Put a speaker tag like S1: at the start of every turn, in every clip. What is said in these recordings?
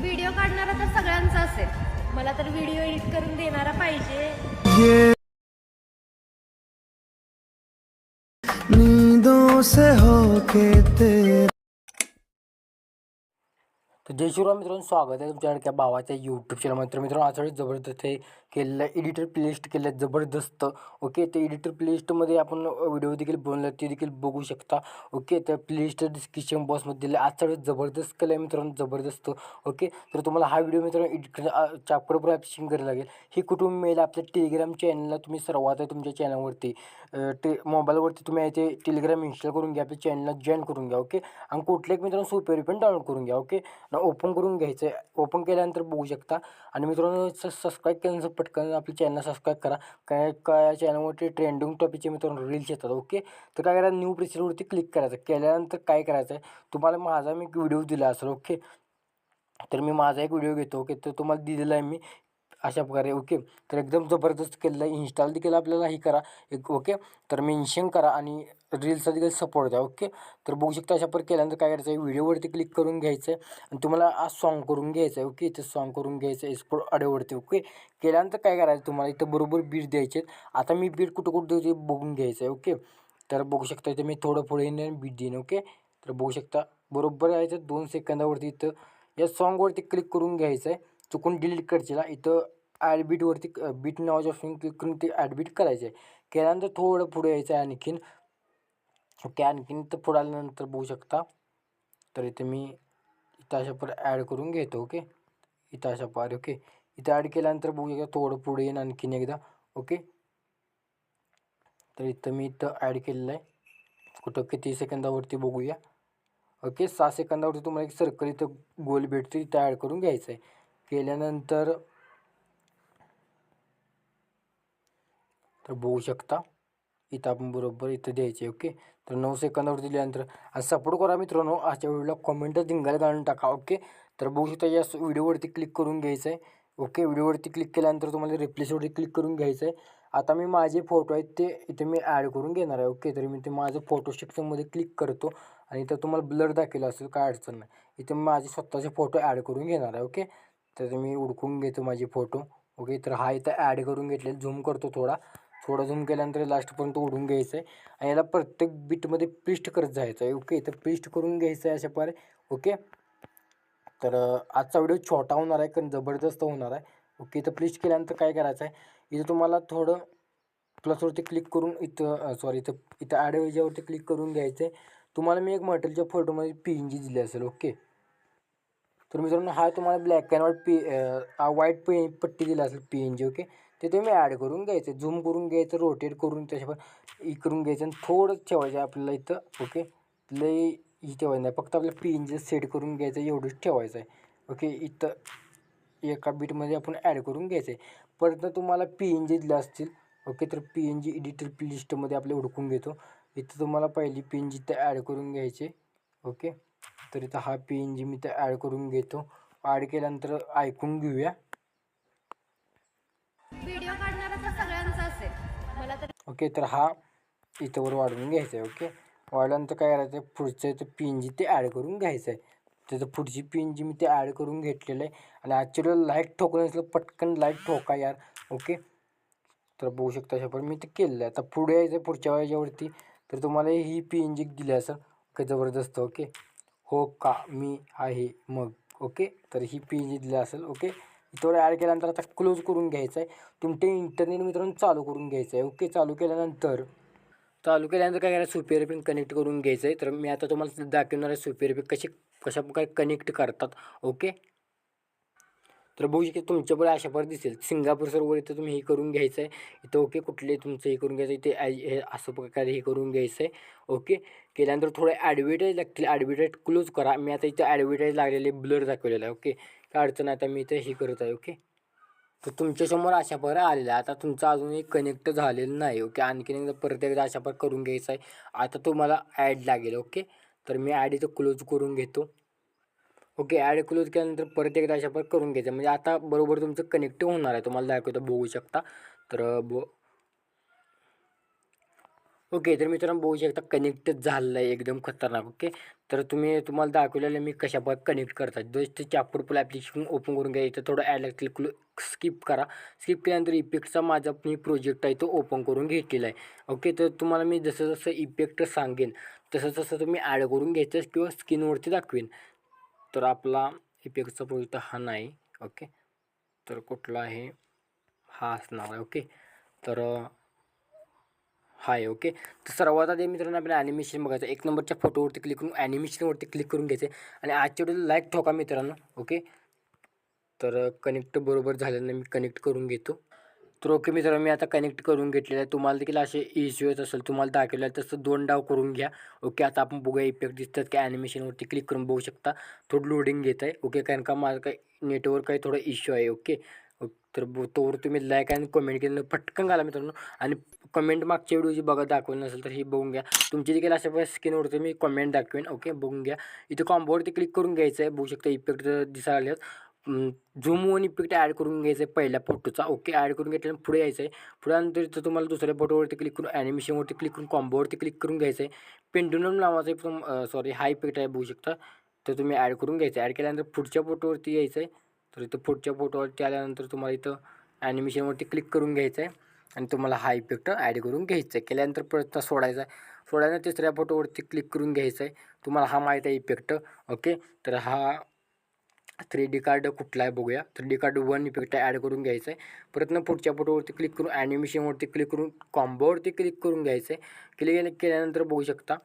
S1: Video काढणारा तर सगळ्यांचा असेल. मला तर व्हिडिओ एडिट करून देणारा पाहिजे.
S2: ये नींदों से होके तेरे
S3: तर जय शिवराम मित्रांनो स्वागत आहे तुमच्या अडक्या भावाच्या यूट्यूब चॅनल मित्र मित्रांनो आज जबरदस्त हे केलेलं आहे एडिटर प्लेलिस्ट केलं आहे जबरदस्त. ओके ते एडिटर प्लेलिस्टमध्ये आपण व्हिडिओ देखील बनवला ते देखील बघू शकता. ओके तर प्लेलिस्ट डिस्क्रिप्शन बॉक्समध्ये दिलं आजचा वेळेस जबरदस्त केलं आहे मित्रांनो जबरदस्त. ओके तर तुम्हाला हा व्हिडिओ मित्रांनो एडिट करणं चापडपर करायला लागेल. हे कुठून मिळेल? आपल्या टेलिग्राम चॅनलला तुम्ही सर्वात आहे तुमच्या चॅनलवरती टे मोबाईलवरती तुम्ही इथे टेलिग्राम इन्स्टॉल करून घ्या आपल्या चॅनलला जॉईन करून घ्या. ओके आणि कुठल्याही एक मित्रांनो सोपे पण डाउनलोड करून घ्या. ओके ओपन करून घ्यायचं आहे ओपन केल्यानंतर बघू शकता. आणि मित्रांनो सबस्क्राईब केल्यानंतर पटकन आपल्या चॅनल सबस्क्राईब करा. काय काय चॅनलवरती ट्रेंडिंग टॉपिकचे मित्रांनो रील्स येतात ओके तर काय करायचं न्यू प्रेसरवरती क्लिक करायचं. केल्यानंतर काय करायचं? आहे तुम्हाला माझा मी व्हिडिओ दिला असेल ओके तर मी माझा एक व्हिडिओ घेतो ओके तर तुम्हाला दिलेला आहे मी अशा प्रकारे ओके तर एकदम जबरदस्त केलेलं आहे. इन्स्टॉल देखील आपल्याला हे करा एक ओके तर मेन्शन करा आणि रील्सचा देखील सपोर्ट द्या ओके तर बघू शकता अशा प्रकारे केल्यानंतर काय करायचं आहे व्हिडिओवरती क्लिक करून घ्यायचं आहे आणि तुम्हाला आज सॉन्ग करून घ्यायचं आहे ओके इथे सॉन्ग करून घ्यायचं आहे एक्सपोर्ट ऑडिओवरती ओके केल्यानंतर काय करायचं तुम्हाला इथं बरोबर बीट द्यायचे आता मी बीट कुठं कुठं देते बघून घ्यायचं आहे ओके तर बघू शकता इथे मी थोडं पुढे येईन बीट देईन ओके तर बघू शकता बरोबर यायचं दोन सेकंदावरती इथं या सॉन्गवरती क्लिक करून घ्यायचं आहे चुकून डिलीट करशील इथं ॲड बीटवरती बीट नावाच्या ऑप्शन क्लिक करून ते ॲडबीट करायचं आहे केल्यानंतर थोडं पुढे यायचं आहे आणखीन. ओके आणखीन इथं पुढे आल्यानंतर बघू शकता. तर इथे मी इथं अशा पर ॲड करून घेतो ओके इथं अशा पार ओके इथं ॲड केल्यानंतर बघू शकता थोडं पुढे येईन आणखीन एकदा ओके तर इथं मी इथं ॲड केलेलं आहे. कुठं किती सेकंदावरती बघूया. ओके सहा सेकंदावरती तुम्हाला एक सर्कल इथं गोल भेटते तिथं ॲड करून घ्यायचं आहे. केल्यानंतर तर बघू शकता. इथं आपण बरोबर इथं द्यायचे ओके तर नऊ सेकंदावर दिल्यानंतर आज सपोर्ट करा मित्रांनो. आजच्या व्हिडिओला कॉमेंटच धिंगायला घालून टाका ओके तर बघू शकता या व्हिडिओवरती क्लिक करून घ्यायचं आहे ओके व्हिडिओवरती क्लिक केल्यानंतर तुम्हाला रिप्लेसवरती क्लिक करून घ्यायचं आहे आता मी माझे फोटो आहेत ते इथे मी ॲड करून घेणार आहे ओके तर मी ते माझं फोटो सेक्शनमध्ये क्लिक करतो आणि इथं तुम्हाला ब्लर दाखवलं असेल काय अडचण नाही. इथं मी माझे स्वतःचे फोटो ॲड करून घेणार आहे ओके तर मी उडकून घेतो माझे फोटो ओके तर हा इथं ॲड करून घेतलेला झूम करतो थोडा. थोडं झूम केल्यानंतर लास्टपर्यंत ओढून घ्यायचं आहे आणि याला प्रत्येक बीटमध्ये पेस्ट करत जायचं आहे ओके तर पेस्ट करून घ्यायचं आहे अशा प्रकारे. ओके तर आजचा व्हिडिओ छोटा होणार आहे कारण जबरदस्त होणार आहे. ओके तर पेस्ट केल्यानंतर काय करायचं आहे इथं तुम्हाला थोडं प्लसवरती क्लिक करून इथं सॉरी इथं इथं ॲड क्लिक करून घ्यायचं आहे तुम्हाला मी एक मटेरियलच्या फोटोमध्ये पी एन जी दिली असेल. ओके तर मित्रांनो हा तुम्हाला ब्लॅक अँड व्हाईट पी व्हाईट पे पट्टी दिली असेल पी एन जी ओके ते तुम्ही ॲड करून घ्यायचं झूम करून घ्यायचं रोटेट करून त्याच्यावर इकडून करून घ्यायचं आणि थोडंच ठेवायचं आहे आपल्याला इथं ओके लई ही ठेवायचं नाही फक्त आपलं पी एन जी सेट करून घ्यायचं एवढंच ठेवायचं आहे. ओके इथं एका बीटमध्ये आपण ॲड करून घ्यायचं आहे. परत तुम्हाला पी एन जी दिले असतील ओके तर पी एन जी एडिटर लिस्टमध्ये आपले हुडकून घेतो. इथं तुम्हाला पहिली पी एन जी ते ॲड करून घ्यायचे ओके तर इथं हा पी एन जी मी ते ॲड करून घेतो. ॲड केल्यानंतर ऐकून घेऊया.
S1: व्हिडिओ काढणारा तर सगळ्यांचा असेल. मला तर
S3: ओके तर हा इथं वर वाढवून घ्यायचा आहे ओके? वाढल्यानंतर काय करायचं आहे पुढचं तर पी एन जी ते ॲड करून घ्यायचं आहे त्याचं पुढची पी एन जी मी ते ॲड करून घेतलेलं आहे. आणि ॲक्च्युली लाइट ठोकलं नसलं पटकन लाइट ठोका यार ओके? तर बघू शकता अशा पण मी ते केलेलं आहे. आता पुढे यायचं पुढच्या वेळेच्यावरती तर तुम्हाला ही पी एन जी दिली असेल ओके जबरदस्त ओके? हो का मी आहे मग ओके? तर ही पी एन जी दिली असेल ओके? इथं ॲड केल्यानंतर आता क्लोज करून घ्यायचं आहे तुमचे इंटरनेट मित्रांनो चालू करून घ्यायचं आहे ओके चालू केल्यानंतर चालू केल्यानंतर काय करायचं? सुपेअर पिन कनेक्ट करून घ्यायचं आहे तर मी आता तुम्हाला दाखवणार आहे सुपेअर पिन कसे कशाप्रकारे कनेक्ट करतात. ओके तर बघू शकता तुमच्याकडे अशा प्रकारे दिसेल. सिंगापूर सरोवर इथं तुम्ही हे करून घ्यायचं आहे इथं ओके कुठले तुमचं हे करून घ्यायचं इथे हे असं प्रकारे हे करून घ्यायचं आहे ओके? केल्यानंतर थोडे ॲडव्हर्टाईज लागतील. ॲडव्हर्टाईज क्लोज करा. मी आता इथं ॲडव्हर्टाईज लागलेले ब्लर दाखवलेलं आहे. ओके? काय अडचण आता मी इथं हे करत आहे. ओके? तर तुमच्यासमोर अशा पर आलेलं आहे आता तुमचं अजूनही कनेक्ट झालेलं नाही. ओके? आणखीन एकदा परत एकदा अशा पर करून घ्यायचं आहे आता तुम्हाला ॲड लागेल. ओके? तर मी ॲड इथं क्लोज करून घेतो. ओके ॲड क्लोज केल्यानंतर परत एकदा अशा पर करून घ्यायचं. म्हणजे आता बरोबर तुमचं कनेक्ट होणार आहे. तुम्हाला दाखवतो बघू शकता. तर ब ओके तर मित्रांनो बघू शकता कनेक्ट झालेलं आहे एकदम खतरनाक ओके. तर तुम्ही तुम्हाला दाखवलेलं मी कशा प्रकारे कनेक्ट करतात जस्ट ते पुल ॲप्लिकेशन ओपन करून घ्या. इथं थोडं ॲड क्लिक स्किप करा. स्किप केल्यानंतर इफेक्टचा माझा मी प्रोजेक्ट आहे तो ओपन करून घेतलेला आहे. ओके तर तुम्हाला मी जसं जसं इफेक्ट सांगेन तसं तसं तुम्ही ॲड करून घ्यायचं किंवा स्किनवरती दाखवेन. तर आपला इपेक्सचा प्रोजेक्ट हा नाही ओके? तर कुठला आहे? हा असणार आहे ओके? तर हा आहे ओके? तर सर्वात आधी मित्रांनो आपल्याला ॲनिमेशन बघायचं एक नंबरच्या फोटोवरती क्लिक करून ॲनिमेशनवरती क्लिक करून घ्यायचं आहे. आणि आजच्या व्हिडिओला लाईक ठोका मित्रांनो ओके? तर कनेक्ट बरोबर झाल्यानं मी कनेक्ट करून घेतो. तर ओके मित्रांनो मी आता कनेक्ट करून घेतलेलं आहे. तुम्हाला देखील असे इश्यू येत असेल तुम्हाला दाखवलं आहे तसं दोन डाव करून घ्या. ओके आता आपण बघूया इफेक्ट दिसतात की ॲनिमेशनवरती क्लिक करून बघू शकता. थोडं लोडिंग घेत आहे. ओके कारण का माझं काही नेटवर्क काही थोडं इश्यू आहे. ओके तर ब- तोवर तुम्ही लाईक आणि कमेंट केलं पटकन घाला मित्रांनो. आणि कमेंट मागच्या व्हिडिओ जी बघा दाखवलं नसेल तर ही बघून घ्या. तुमची देखील अशा प्रकारे स्क्रीनवरती मी कमेंट दाखवेन. ओके बघून घ्या. इथे कॉम्बोवरती क्लिक करून घ्यायचं आहे. बघू शकता इफेक्ट दिसायला आले झूम वन इफेक्ट ॲड करून घ्यायचं आहे पहिल्या फोटोचा. ओके ॲड करून घेतल्यानंतर पुढे यायचं आहे पुढे नंतर इथं तुम्हाला दुसऱ्या फोटोवरती क्लिक करून ॲनिमेशनवरती क्लिक करून कॉम्बोवरती क्लिक करून घ्यायचं आहे पेंडुलम नावाचा एक सॉरी हा इफेक्ट आहे बघू शकता. तर तुम्ही ॲड करून घ्यायचं आहे ॲड केल्यानंतर पुढच्या फोटोवरती यायचं आहे तर इथं पुढच्या फोटोवरती आल्यानंतर तुम्हाला इथं ॲनिमेशनवरती क्लिक करून घ्यायचं आहे आणि तुम्हाला हा इफेक्ट ॲड करून घ्यायचा आहे केल्यानंतर परत सोडायचा. आहे सोडायला तिसऱ्या फोटोवरती क्लिक करून घ्यायचं आहे तुम्हाला हा माहीत आहे इफेक्ट ओके तर हा थ्री डी कार्ड कुठला आहे बघूया. Three D card one effect add करून घ्यायचं आहे परतनं पुढच्या फोटोवरती क्लिक करून ॲनिमेशनवरती क्लिक करून कॉम्बोवरती क्लिक करून घ्यायचं आहे क्लिक केल्यानंतर बघू शकता.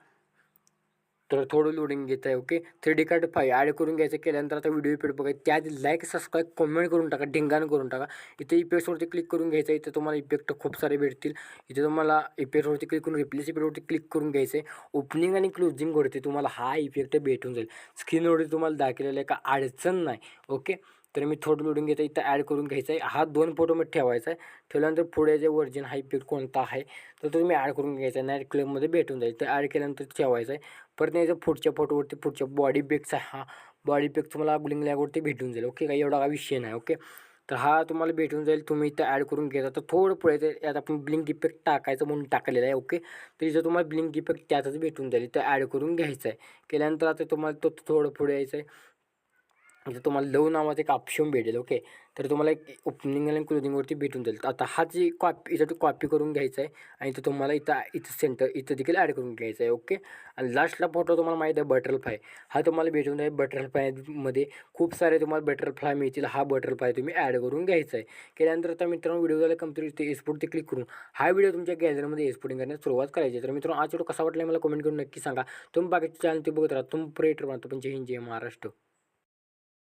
S3: तर थोडं लोडिंग घेत आहे okay three D card five add करून घ्यायचं केल्यानंतर आता व्हिडिओ इफेक्ट बघायचं त्याआधी लाईक सबस्क्राईब कमेंट करून टाका ढिंगाण करून टाका. इथे इफेक्ट्सवरती क्लिक करून घ्यायचं इथे तुम्हाला इफेक्ट खूप सारे भेटतील. इथे तुम्हाला इफेक्टवरती क्लिक करून रिप्लेस इफेक्टवरती क्लिक करून घ्यायचं आहे. ओपनिंग आणि क्लोजिंगवरती तुम्हाला हा इफेक्ट भेटून जाईल. स्क्रीनवरती तुम्हाला दाखवलेलं आहे का? अडचण नाही ओके तर मी थोडं लोडिंग घेतो इथं ॲड करून घ्यायचं आहे. हा दोन फोटोमध्ये ठेवायचा आहे. ठेवल्यानंतर पुढे जे व्हर्जन हा इफेक्ट कोणता आहे? तर तो तुम्ही ॲड करून घ्यायचा आहे. नाईट क्लबमध्ये भेटून जाईल. तर ॲड केल्यानंतर ठेवायचं आहे. परत यायचं पुढच्या फोटोवरती पुढच्या बॉडी पेक्स आहे हा बॉडी पेक तुम्हाला गुलिंग लॅगवरती भेटून जाईल ओके काही एवढा काही विषय नाही ओके तर हा तुम्हाला भेटून जाईल तुम्ही इथं ॲड करून घेता. तर थोडं पुढे ते यात आपण ब्लिंक इफेक्ट टाकायचं म्हणून टाकलेलं आहे ओके तर इथं तुम्हाला ब्लिंक इफेक्ट त्यातच भेटून जाईल इथं ॲड करून घ्यायचं आहे. केल्यानंतर आता तुम्हाला तो थोडं पुढे यायचं आहे. जर तुम्हाला लव नावाचं एक ऑप्शन भेटेल ओके तर तुम्हाला एक ओपनिंग आणि क्लोजिंगवरती भेटून जाईल. आता हा जी कॉपी इथं तो कॉपी करून घ्यायचा आहे आणि तो तुम्हाला इथं इथं सेंटर इथं देखील ॲड करून घ्यायचा आहे ओके आणि लास्टला फोटो तुम्हाला माहीत आहे बटरफ्लाय हा तुम्हाला भेटून जाईल बटरफ्लायमध्ये खूप सारे तुम्हाला बटरफ्लाय मिळतील. हा बटरफ्लाय तुम्ही ॲड करून घ्यायचा आहे. केल्यानंतर आता मित्रांनो व्हिडिओ झाला कंप्लीट ते एसपोर्टते क्लिक करून. हा व्हिडिओ तुमच्या गॅलरीमध्ये एक्सपोर्टिंग करण्यास सुरुवात करायची आहे. तर मित्रांनो आज व्हिडिओ कसा वाटला मला कमेंट करून नक्की सांगा. तुम्ही बाकीचे चॅनल ते बघत राहा. तुम्ही प्रेटर बनतो. पण जय हिंद जय महाराष्ट्र.